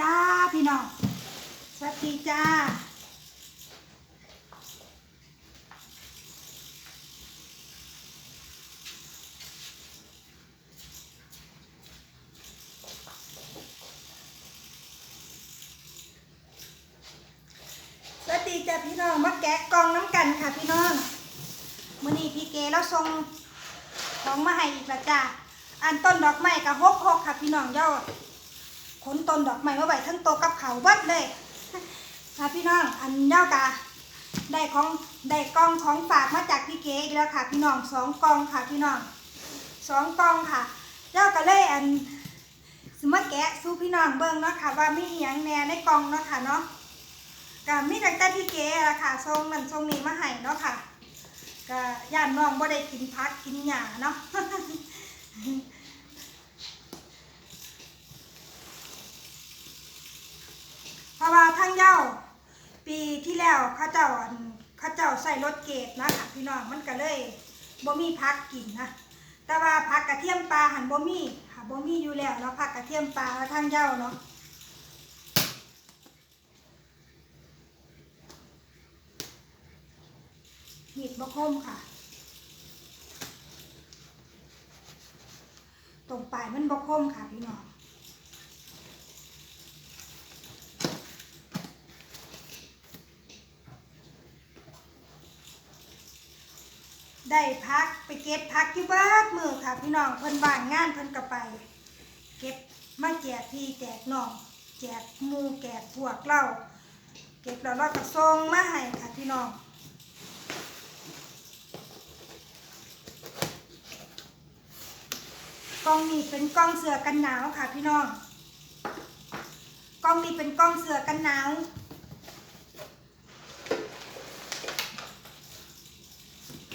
จ้าพี่น้องสวัสดีจ้าสวัสดีจ้าพี่น้องมาแกะกองน้ำกันค่ะพี่น้องมื่อนี้พี่เกแล้วส่งของมาให้อีกและจ้าอันต้นดอกไม้กับฮกฮกค่ะพี่น้องย้าข นต้นดอกไม้มาไว้ทั้งโตกับเขาเบัดเลยค่ะพี่น้องอันเย้ากะได้ของได้กล่องของฝากมาจากพี่เก๋อีกแล้วค่ะ พี่น้องสองกล่องค่ะพี่น้องสองกล่องค่ะเย้าก็เลยอันสมาแกะสู้พี่น้องเบิ่งเนาะค่ะว่ามีอหยังแน่ในกล่องเนาะค่ะเนาะก็มีตั้งแต่พี่เก๋ละค่ะทรงนั่นทรงนี้มาให้เนาะค่ะก็ย่านน้องบ่ได้กินพักกินหญ้าเนาะ เพราะว่าทั้ง เย้าปีที่แล้วข้าเจ้าข้าเจ้าใส่รถเกตนะคะพี่น้องมันก็เลยบ่มีพักกินนะแต่ว่าพักกระเทียมปลาหันบ่มีค่ะบ่มีอยู่แล้วเนาะพักกระเทียมปลาทั้งเย้าเนาะหีดบะคมค่ะ ตรงปลายมันบะคมค่ะพี่น้อง ได้พักไปเก็บพักที่เบิดมือค่ะ พี่น้องเพิ่นว่างงานเพิ่นก็ไป เก็บมาแจกพี่แจกน้องแจกมูแจกพวกเราเก็บแล้วเราก็ส่งมาให้ค่ะพี่น้องกล้องนี้เป็นกล้องเสือกันหนาวค่ะพี่น้องกล้องนี้เป็นกล้องเสือกันหนาว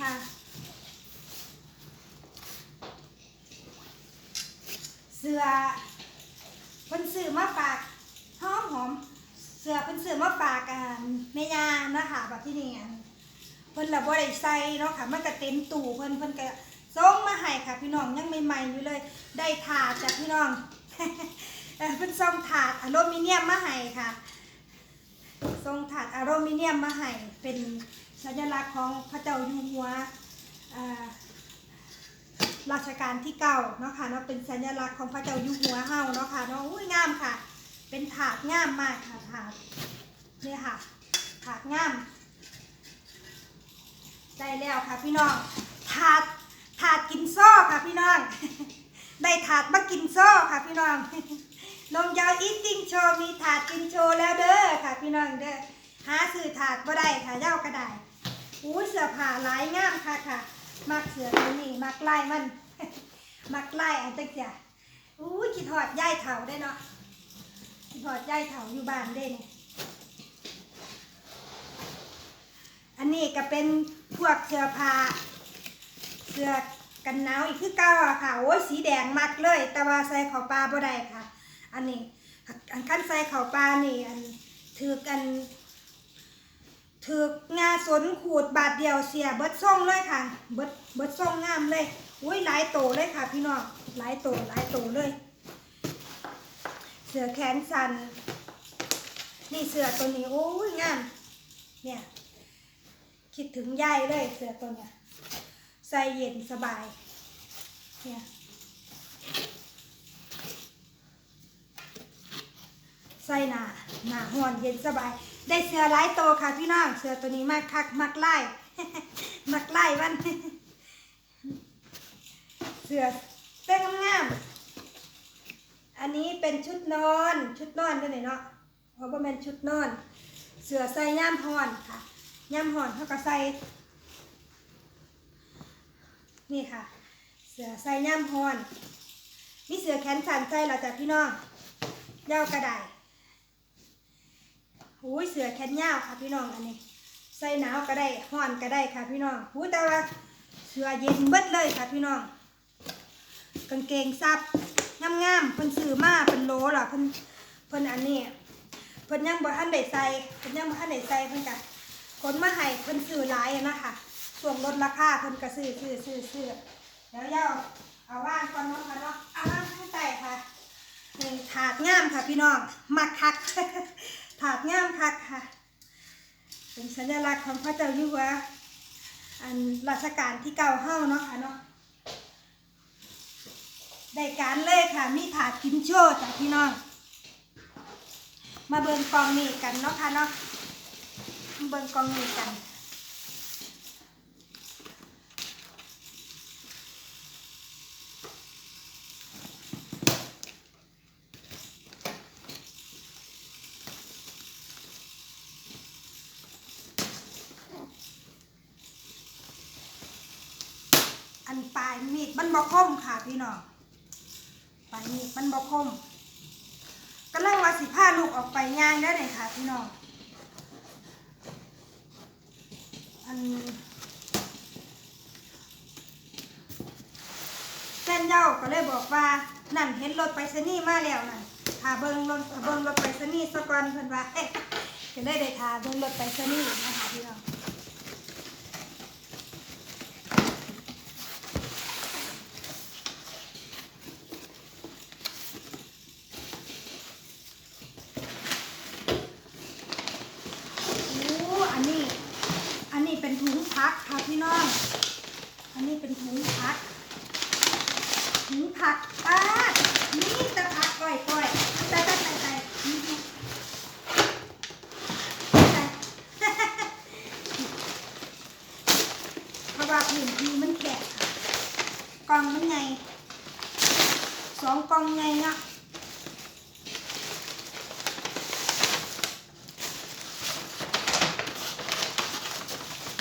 ค่ะ เสือเพิ่นซื้อมาฝากหอมหอมเสือเพิ่นซื้อมาฝากกันแม่ยานะคะแบบที่นี่อันเพิ่นละบ่ได้ใส่เนาะค่ะมันก็เต็มตู้เพิ่นเพิ่นก็ส่งมาให้ค่ะ พี่น้องยังใหม่ๆอยู่เลย ได้ถาดจากพี่น้องเอ่อเพิ่นส่งถาดอลูมิเนียมมาให้ค่ะส่งถาดอลูมิเนียมมาให้เป็นสัญลักษณ์ของพระเจ้าอยู่หัว อ่าชกาลที่เก้าเนาะค่ะเนาะเป็นสัญลักษณ์ของพระเจ้าอยู่หัวเฮาเนาะค่ะเนาะอุ้ยงามค่ะ เป็นถาดงามมากค่ะถาดเนี่ยค่ะถาดงามได้แล้วค่ะพี่น้องถาดถาดกินโซ่ค่ะพี่น้อง ได้ถาดมากินโซ่ค่ะพี่น้องนมยาวอีติ้งโชว์มีถาดกินโชว์แล้วเด้อค่ะพี่น้องเด้อหาซื้อถาดบ่ได้ค่ะเย้าก็ได้อู้เสื้อผ้าหลายงามค่ะค่ะ มักเสือตัวนี้มักลายมัน มักลายอันตั้งแต่อู้คิดหอดย่ายเถาได้เนาะคิดหอดย่ายเถาอยู่บ้านได้เนี่ยอันนี้ก็เป็นพวกเสื้อผ้าเสื้อกันหนาวอีกคือเก่าอะค่ะ โอ้ยสีแดงมักเลย แต่ว่าใส่ข้าวปลาบ่ได้ค่ะ อันนี้อันขั้นใส่ข้าวปลานี่อันถือกัน ถือกงาสนขูดบาทเดียวเสียเบิดส่องเลยค่ะ เบิดเบิดส่องงามเลยอุ้ยหลายโตเลยค่ะ พี่น้องหลายโตหลายโตเลย เสือแขนสันนี่เสือตัวนี้โอ้ยงามเนี่ยคิดถึงยายเลยเสื้อตัวเนี้ยใส่เย็นสบายเนี่ยใส่หนาหนาห่อนเย็นสบาย ได้เสื้อหลายโตค่ะพี่น้องเสื้อตัวนี้มากคักมักไล่มักไล่วันเสื้อเต้นงาม อันนี้เป็นชุดนอนชุดนอนด้วยเนาะเพราะว่าเป็นชุดนอน เสื้อใส่ย่ามห่อนค่ะย่ำห่อนเขาก็ใส่นี่ค่ะ เสือใส่ย่ำห่อน มีเสือแขนสันใส่เราจากพี่น้องยาวกระได หูยเสือแขนยาวค่ะพี่น้องอันนี้ ใส่หนาวก็ได้ห่อนก็ได้ค่ะพี่น้องหูแต่ว่าเสือเย็นเบิดเลยค่ะพี่น้อง กางเกงซับงามๆเพิ่นซื้อมาเป็นโหลล่ะเพิ่นเพิ่นอันนี้เพิ่นยังบ่ทันได้ใส่เพิ่นยังบ่ทันได้ใส่เพิ่นก็คนมาให้เพิ่นซื้อหลายนะคะส่วนลดราคาเพิ่นก็ซื้อซื้อซื้อซื้อแล้วย่าเอาว่างก่อนเนาะค่ะเนาะเอาว่างข้างใต้ค่ะหนี่งถาดงามค่ะพี่น้องมักคักาดงามคักค่ะ เป็นสัญลักษณ์ของพระเจ้าอยู่หัวอันรัชกาลที่เก้าเฮ้าเนาะค่ะเนาะได้การเลยค่ะ มีถาดกินโชว์จากพี่น้อง มาเบิ่งกองนี้กันเนาะค่ะเนาะมาเบิ่งกองนี้กันอันปลาย บกคมค่ะพี่น้องปลายมีดมันบ่คมกำลังว่าสิพาลูกออกไปย่างได้เลยค่ะพี่น้องอันเส้นเย้าก็เลยบอกว่านั่นเห็นรถไปรษณีย์มาแล้วนั่นทาเบิงรถเบิงรถไปรษณีย์สะก่อนเพิ่นว่าเอ๊ะก็เลยได้ทาเบิงรถไปรษณีย์นะคะพี่น้อง โอ้อันนี้ อันนี้เป็นถุง พักค่ะพี่น้อง อันนี้เป็นถุงพัก ถุงผักป้านี่ตะผักก้อยก้อยแต่แต่แต่แต่นี่นี่แต่เพราะว่าพื้นที่มันแคบกล่องมันไง สองกล่องไงเนาะ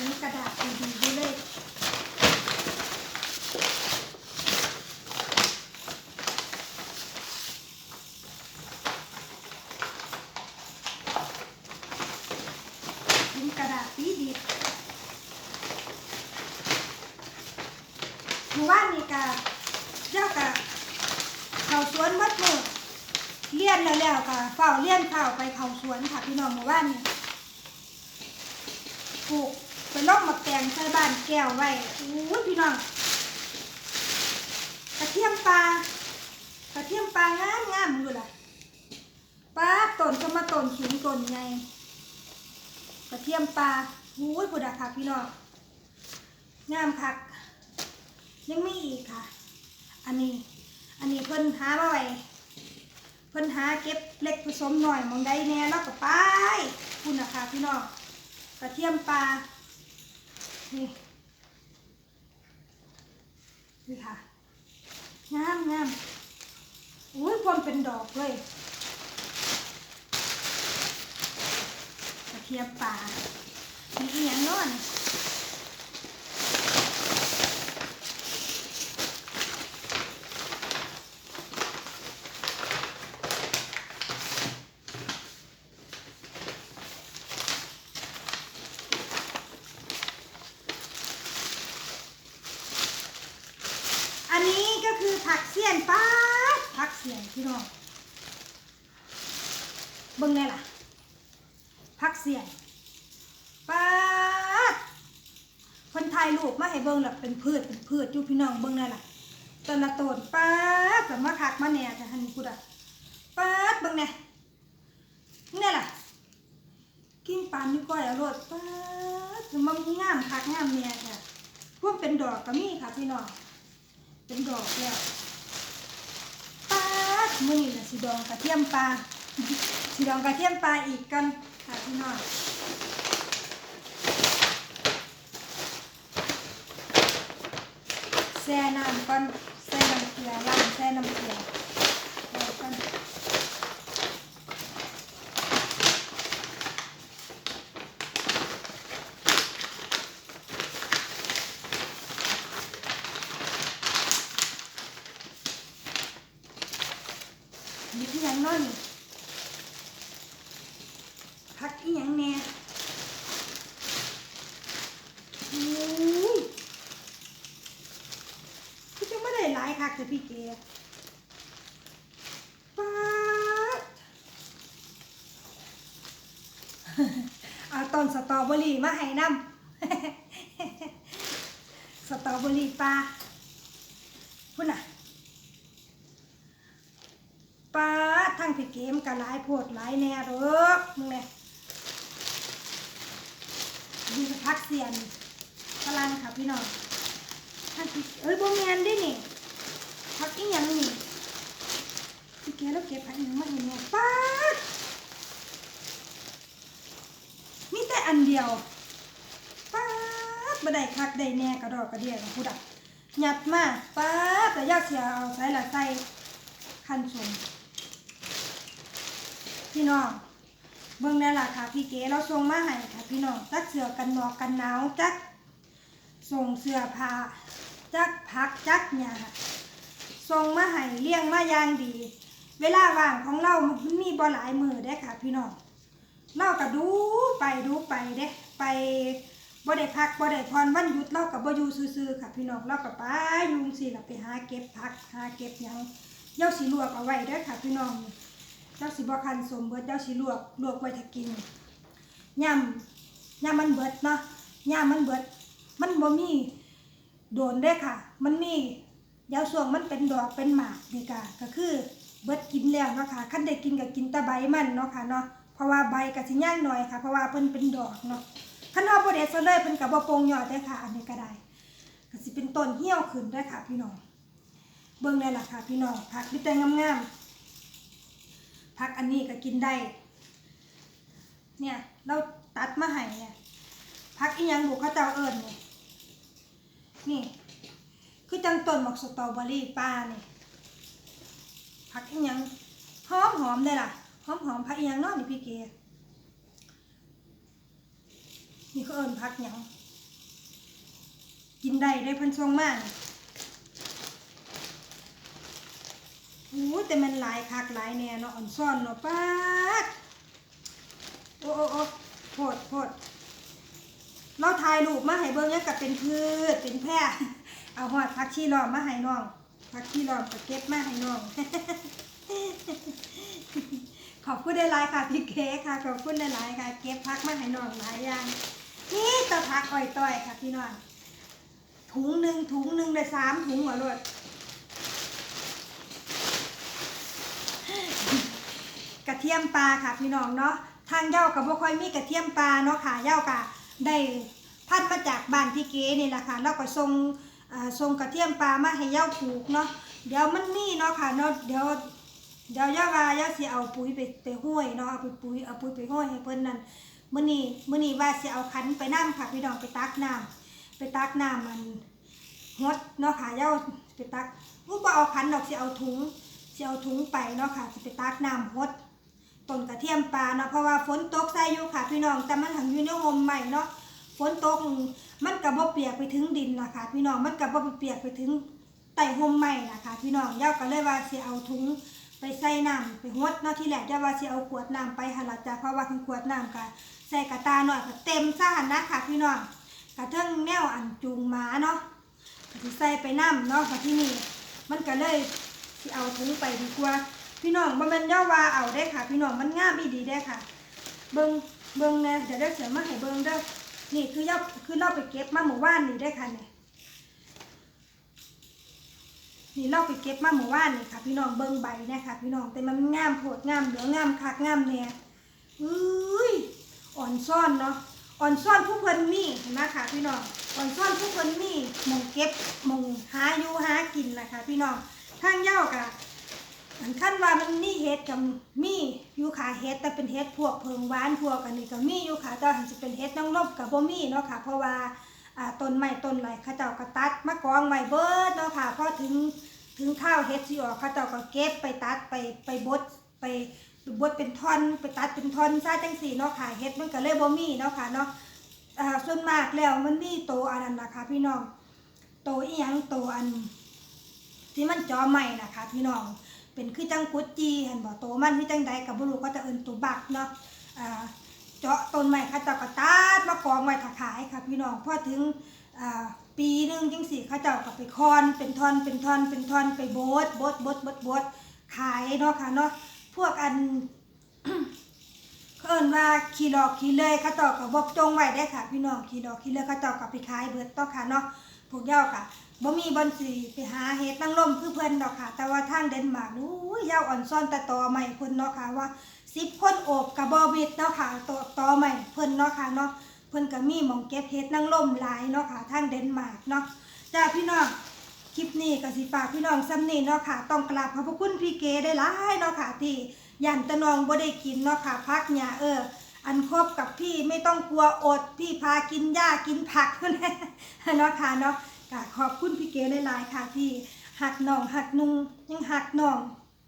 นี่กระดาษดีๆด้วยเลย นี่กระดาษดีดีหมู่บ้านนี่กะเจ้ากะเขาสวนมัดมือเลี้ยนแล้วแล้วกะ เลี้ยนเฝ้าไปเขาสวนค่ะพี่น้องหมู่บ้านนี่ปลูกเป็นร่องมักแตงใส่บ้านแก้วไว้อู้ยพี่น้องกระเทียมปลากระเทียมปลางามงามอยู่ล่ะปลาต้นก็มาต้นสูงต้นใหญ่กระเทียมปลาอู้ยพุดาค่ะพี่น้องงามคักยังไมีอีกค่ะ อันนี้ อันนี้เพิ่นหามาไว้ เพิ่นหาเก็บเล็กผสมหน่อยมองใดแน่แล้วก็ไปคุณนะคะพี่น้องกระเทียมปลานี่นี่ค่ะงามงามอุ้ยพวงเป็นดอกเลยกระเทียมปลามีอีหยังเนอนอันนี้ก็คือผักเสี้ยนป้าดผักเสี้ยนพี่น้องเบิ่งได้ล่ะ ผักเสี้ยนป้าดคนไทยลูกมาให้เบิ่งแบบเป็นพืชเป็นพืชอยู่พี่น้องเบิ่งได้ล่ะต้นละต้นป้าดแบบมาคักมาแหน่แต่หันพูดอะป้าดเบิ่งแหน่นี่ล่ะกิ้งปานนี่ก้อยอร่อยป้าดมันงามคักงามแหน่ค่ะพวกเป็นดอกก็มีค่ะพี่น้องเป็นดอกแล้วปลาดมือนี่นะสีดองกระเทียมปลาสีดองกระเทียมปลาอีกกันค่ะพี่น้อง แช่น้ำก้อนแช่น้ำเกลือล้างแช่น้ำเกลือแล้วก็นมีที่ยังน้อยนี่พักอีหยังแน่อุ้ยพี่จะไม่ได้หลายคักแต่พี่เกป๊าด เอาต้ นสตรอเบอรี่มาให้น้ำสตรอเบอรี่ปลาพุ่นน่ะป้าทั้งพี่เกมก็หลายโพดหลายแน่เด้อมึงเนี่ยดูพักเสียนพลังค่ะพี่น้องทั้งผีเอ้ยโบแมนเด้นี่พักอีหยังนี่พี่เกมแล้วเก็บผักอีหยังมาให้แม่ยป้าดมีแต่ อันเดียวป้าดบ่ได้คักได้แน่กระดอกกระเดียของผู้ดักหยัดมาป้าดแต่ยาเสียเอาใส่ละใส่คันชมพี่น้องเบิ่งได้ล่ะค่ะพี่เก๋เราส่งมาให้ค่ะพี่น้องจักเสื้อกันหนอกกันหนาวจักส่งเสื้อผ้าจักพักจักหยาส่งมาให้เลี้ยงมาอย่างดี เวลาว่างของเรามันมีบ่หลายมือได้ค่ะพี่น้อง เราก็ดูไปดูไปเด้ไปบ่ได้พักบ่ได้พรวันหยุดเราก็บ่อยู่ซื่อๆค่ะ พี่น้องเราก็ไปอยุงสิล่ะไปหาเก็บผักหาเก็บหยังเย้าสิลวกเอาไว้เด้อค่ะ พี่น้องเจ้าสิบ่คันสมเบิดเจ้าสิลวกลวกไว้ถ้ากินย่ำย่ำมันเบิดเนาะย่ำมันเบิด มันบ่มีโดนเด้ค่ะ มันมียาวส่วงมันเป็นดอกเป็นหมากนี่ค่ะก็คือเบิดกินแล้วเนาะค่ะคันได้กินก็กินต่ใบมันเนาะค่ะเนาะ ราะว่าใบก็สิย่างหน่อยค่ะ เพราะว่าเพิ่นเป็นดอกเนาะคันเฮาบ่ได้ซเลยเพิ่นก็บ่โปงยอดเด้ค่ะ อันนี้ก็ได้ก็สิเป็นต้นเหี่ยวขึ้นเด้ค่ะ พี่น้อง เบิ่งได้ล่ะค่ะ พี่น้องผักมีแต่งามๆพักอันนี้ก็กินได้ เนี่ยเราตัดมาให้เนี่ยพักอีหยังบุกเขาเจ้าเอิญเนี่ยนี่ คือจังต้นหมอกสตรอเบอรี่ป้านี่ยพักอีหยังหอมหอมได้ล่ะ หอมหอมพักยังเนอกนี่พี่เกนี่เขาเอิญพักหยังกินได้ได้พันช่วงมากนี่โอ้แต่มันหลายคักหลายแน่เนาะอ่อนซ่อนเนาะป้าโอ้โอ้โอ้โพดโพดเราถ่ายรูปมาให้เบิ่งเนี่ยกับเป็นพืชเป็นแพร่เอาหอดพักชีล้อมมาให้น้องพักชีล้อมก็เก็บมาให้น้อง ขอบคุณได้หลายค่ะพี่เค้กค่ะ ขอบคุณได้หลายค่ะ เก็บพักมาให้น้องหลายอย่าง นี่ตะพักอ้อยต้อยค่ะพี่น้องถุงหนึ่งถุงหนึ่งได้สามถุงเหรอลูกกระเทียมปลาค่ะพี่น้องเนาะทางเย้ากับบ่ค่อยมีกระเทียมปลาเนาะค่ะเย้ากะได้พัดมาจากบ้านพี่เก๋นี่แหละค่ะแล้วก็ส่งส่งกระเทียมปลามาให้เย้าปลูกเนาะเดี๋ยวมันมีเนาะค่ะเนาะเดี๋ยว เดี๋ยวย้าว่าเย้าสิเอาปุ๋ยไปไปห้วยเนาะเอาไปปุ๋ยเอาปุ๋ยไปห้วยให้เพิ่นนั่นมื้อนี้มื้อนี้ว่าสิเอาขันไปน้ำค่ะพี่น้องไปตักน้ำไปตักน้ำมันฮดเนาะค่ะเย้าไปตักอู้บ่เอาขันดอกสิเอาถุงสิเอาถุงไปเนาะค่ะสิไปตักน้ำฮดต้นกระเทียมปลาเนาะเพราะว่าฝนตกใส่อยู่ค่ะพี่น้องแต่มันหังอยู่ในโฮมใหม่เนาะฝนตกมันก็บ่เปียกไปถึงดินล่ะคะพี่น้องมันก็บ่เปียกไปถึงใต้โฮมใหม่ล่ะค่ะพี่น้องย่าก็เลยว่าสิเอาถุง ไปใส่น้ำไปฮดเนาะที่แรกย่าว่าสิเอาขวดน้ำไปหนล่ะจ้ะเพราะว่าคันขวดน้ำก็ใส่กระตาหน่อยก็เต็มซะหั่นนะค่ะพี่น้องกระเทิงแนวอันจูงหมาเนาะสิใส่ไปน้ำเนาะค่ะที่นี่มันก็เลยที่เอาถุงไปดีกว่า พี่น้องบ่แมันย่าว่าเอาได้ค่ะ พี่น้องมันง่ามอีดีได้ค่ะ เบิงเบิงนะเดี๋ยวได้เสือมาให้เบิงเด้อนี่คือย่าคือเราไปเก็บมาหมู่บ้านนี่ได้ค่ะเนี่ย นี่เราไปเก็บมาหมู่บ้านนี่ค่ะ พี่น้องเบิ้งใบเนะค่ะพี่น้องแต่มันงามโพดงามเหลืองงามคักงามเนี่ยอุ้ยอ่อนซ่อนเนาะอ่อนซ่อนผู้เพิ่นมีนะคะพี่น้องอ่อนซ่อนผู้เพิ่นมีมงเก็บมงหาอยู่หากินนะคะพี่น้องทางเย้ากะอันขั้นว่ามันมีเห็ดกับมีอยู่ขาเห็ดแต่เป็นเห็ดพวกเพิงหวานพวกอันนี้ก็มีอยู่ค่ะแต่ว่าจะเป็นเห็ดน้องลบกับบ่มีเนาะค่ะเพราะว่า ต้นไม้ต้นไหลเขาเจ้าก็ตัดมากองไว้เบิดเนาะค่ะพอถึงถึงข้าวเห็ดสิออกเขาเจ้าก็เก็บไปตัดไปไปบดไปบดเป็นท่อนไปตัดเป็นท่อนซาจังสี่เนาะค่ะเห็ดมันก็เลยบ่มีเนาะค่ะเนาะส่วนมากแล้วมันมีโตอันนั้นนะคะพี่น้องโตอีหยังโตอัน ที่มันจอใหม่นะคะพี่น้องเป็นคือจังกุดจีเห็นบ่โตมันที่จังใดกับบุรุษก็จะเอินตัวบักเนาะ เจาะต้นไม้เขาเจ้าก็ตัดมากองไว้ถาขายค่ะพี่น้องพอถึงปีหนึ่งจังสี่เขาเจ้าก็ไปคอนเป็นทอนเป็นทอนเป็นทอนไปโบดบดบดบดบดขายเนาะค่ะเนาะพวกอันเขาเอินว่าขี่หลอกขี่เลยเขาเจ้าก็บบจงไว้ได้ค่ะ พี่น้องขี่หลอกขี่เลยเขาเจ้าก็ไปขายเบิดต่อค่ะเนาะพวกเย้ากะบ่มีบอนสีไปหาเฮ็ดนางร่มคือเพิ่นดอกค่ะ แต่ว่าทางเดนมาร์กนู้ยเย้าอ่อนซ่อนแต่ตอใหม่เพิ่นเนาะค่ะว่า 10คนโอบกับบ่มิดเนาะค่ะตอตอใหม่เพิ่นเนาะค่ะเนาะเพิ่นก็มีมองเก็บเฮ็ดนางร่มหลายเนาะค่ะทางเดนมาร์กเนาะจ้าพี่น้องคลิปนี้ก็สิฝากพี่น้องซ้ำนี้เนาะค่ะ ต้องกราบขอบพระคุณพี่เกได้หลายเนาะค่ะ ที่ยันตะนองบ่ได้กินเนาะค่ะ พักหญ้าเออ อันครบกับพี่ไม่ต้องกลัวอดพี่พากินหญ้ากินผักเนาะค่ะเนาะก็ขอบคุณพี่เก๋หลายๆค่ะที่หักน้องหักนุงยังหักน้อง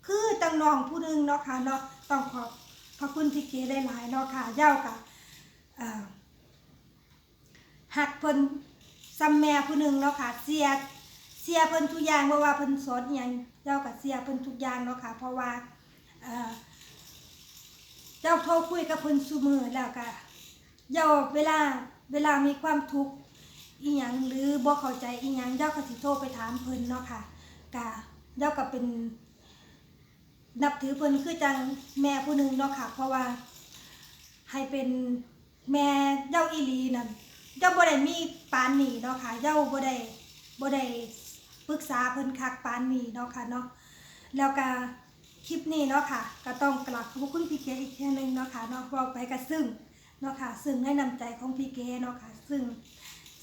คือตังน้องผู้นึงเนาะค่ะเนาะ ต้องขอบขอบคุณพี่เก๋หลายๆเนาะค่ะเย้ากับหักเพิ่นซัมแม่ผู้หนึ่งเนาะค่ะเสียเสียเพิ่นทุกอย่างบ่ว่าเพิ่นสอนอหยังเจ้ากับเสียเพิ่นทุกอย่างเนาะค่ะเพราะว่าเจ้าโทรคุยกับเพิ่นซุมือแล้วก็เจ้าเวลาเวลามีความทุกข์อีหยังหรือบ่เข้าใจอีหยังเจ้าก็สิโทรไปถามเพิ่นเนาะค่ะกะเจ้าก็เป็น นับถือเพิ่นคือจังแม่ผู้หนึ่งเนาะค่ะ เพราะว่าให้เป็นแม่เจ้าอีหลีนั่นเจ้าบ่ได้มีปานนี้เนาะค่ะเจ้าบ่ได้บ่ได้ปรึกษาเพิ่นคักปานนี้เนาะค่ะเนาะแล้วก็คลิปนี้เนาะค่ะ ก็ต้องกราบขอบคุณพี่เกอีกแค่นึงเนาะค่ะเนาะเว้าไปก็ซึ่งเนาะค่ะซึ่งให้นำใจของพี่เกเนาะค่ะ ซึ่ง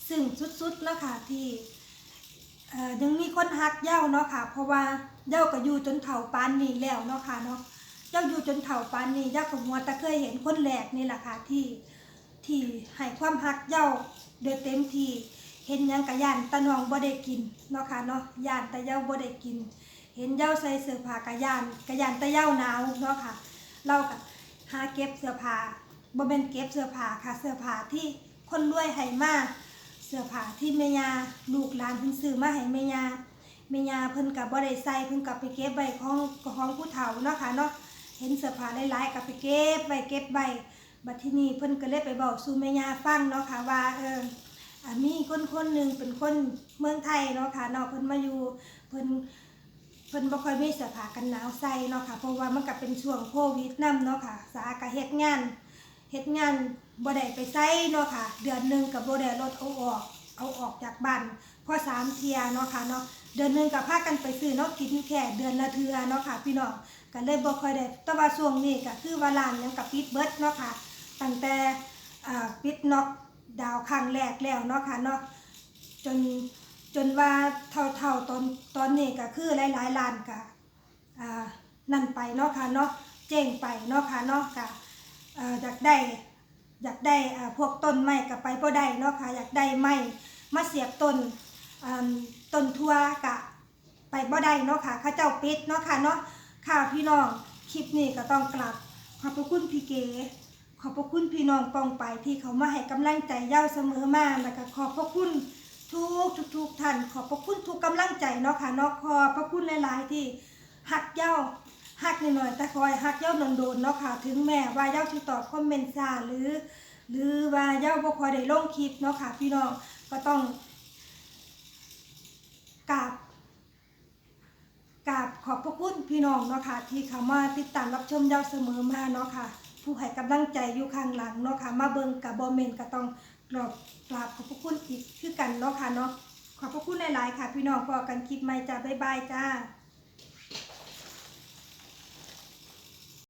ซึ่งสุดๆแล้วค่ะที่ยังมีคนฮักเย้าเนาะค่ะ เพราะว่าเย้าก็อยู่จนเฒ่าปานนี้แล้วเนาะค่ะเนาะเย้าอยู่จนเฒ่าปานนี้เย้าก็มัวแต่เคยเห็นคนแรกนี่แหละค่ะที่ที่ให้ความฮักเย้าโดยเต็มที่เห็นยังกะย่านตะนองบ่ได้กินเนาะค่ะเนาะย่านต่เย้าบ่ได้กิน เห็นเย้าใส่เสื้อผ้ากะยานกะยานต่เย้าหนาวเนาะค่ะ เราก็หาเก็บเสื้อผ้าบ่เป็นเก็บเสื้อผ้าค่ะเสื้อผ้าที่คนรวยให้มาเสื้อผ้าที่แม่ยาลูกหลานเพิ่นซื้อมาให้แม่ยา แม่ยาเพิ่นก็บ่ได้ใส่เพิ่นก็ไปเก็บไว้ของของผู้เฒ่าเนาะค่ะเนาะเห็นเสื้อผ้าหลายๆก็ไปเก็บไว้เก็บไว้บัดที่นี้เพิ่นก็เลยไปบอกสู่แม่ยาฟังเนาะค่ะว่าเออมีคนคนหนึ่งเป็นคนเมืองไทยเนาะค่ะเนาะเพิ่นมาอยู่เพิ่นเพิ่นบ่ค่อยมีเสื้อผ้ากันหนาวใส่เนาะค่ะเพราะว่ามันก็เป็นช่วงโควิดนํเนาะค่ะสาก็เฮ็ดงานเฮ็ดงานบ่ได้ไปใส่เนาะค่ะ เดือนหนึงก็บ่ได้ลดเอาออก เอาออกจากบ้าน พอสามเทียเนาะค่ะเนาะเดือนหนึ่งก็พากันไปซื้อเนาะกินแค่เดือนละเทือเนาะค่ะ พี่น้องก็เลยบ่ค่อยได้แต่ว่าช่วงนี้ก็คือว่าร้านยังก็ปิดเบิดเนาะค่ะตั้งแต่ปิดน็อกดาวครั้งแรกแล้วเนาะค่ะเนาะจนจนว่าเท่าๆตอนตอนนี้ก็คือหลายหลายๆล้านกะอ่านั่นไปเนาะค่ะเนาะเจ๊งไปเนาะค่ะเนาะกะเอ่ออยากได้อยากได้พวกต้นไม้กับไปบ่ได้เนาะค่ะอยากได้ไม้มาเสียบต้น ต้นทั่วกะไปบ่ได้เนาะค่ะข้าเจ้าปิดเนาะค่ะเนาะค่ะพี่น้องคลิปนี้ก็ต้องกลับ ขอบพระคุณพี่เก๋ขอบพระคุณพี่น้องปองไปที่เขามาให้กำลังใจเย้าเสมอมาแล้วก็ขอบพระคุณทุกทุกทุกท่านขอบพระคุณทุกกำลังใจเนาะค่ะเนาะขอบพระคุณหลายๆที่หักเย้าหักหน่อยๆแต่คอยหักเย้าโดนๆเนาะค่ะถึงแม้ว่าเย้าที่ตอบคอมเมนต์ซาหรือ หรือว่าเย้าบ่คอยได้ลงคลิปเนาะค่ะพี่น้องก็ต้อง กราบกราบขอบพระคุณพี่น้องเนาะค่ะที่เข้ามาติดตามรับชมยาวเสมอมาเนาะค่ะ ผู้ให้กำลังใจอยู่ข้างหลังเนาะค่ะ มาเบิ่งกับบอมเมนก็ต้องกราบกราบขอบพระคุณอีกคือกันเนาะค่ะเนาะขอบพระคุณหลาย ๆ ค่ะ พี่น้องพอกันคลิปใหม่จ้าบ๊ายบายจ้า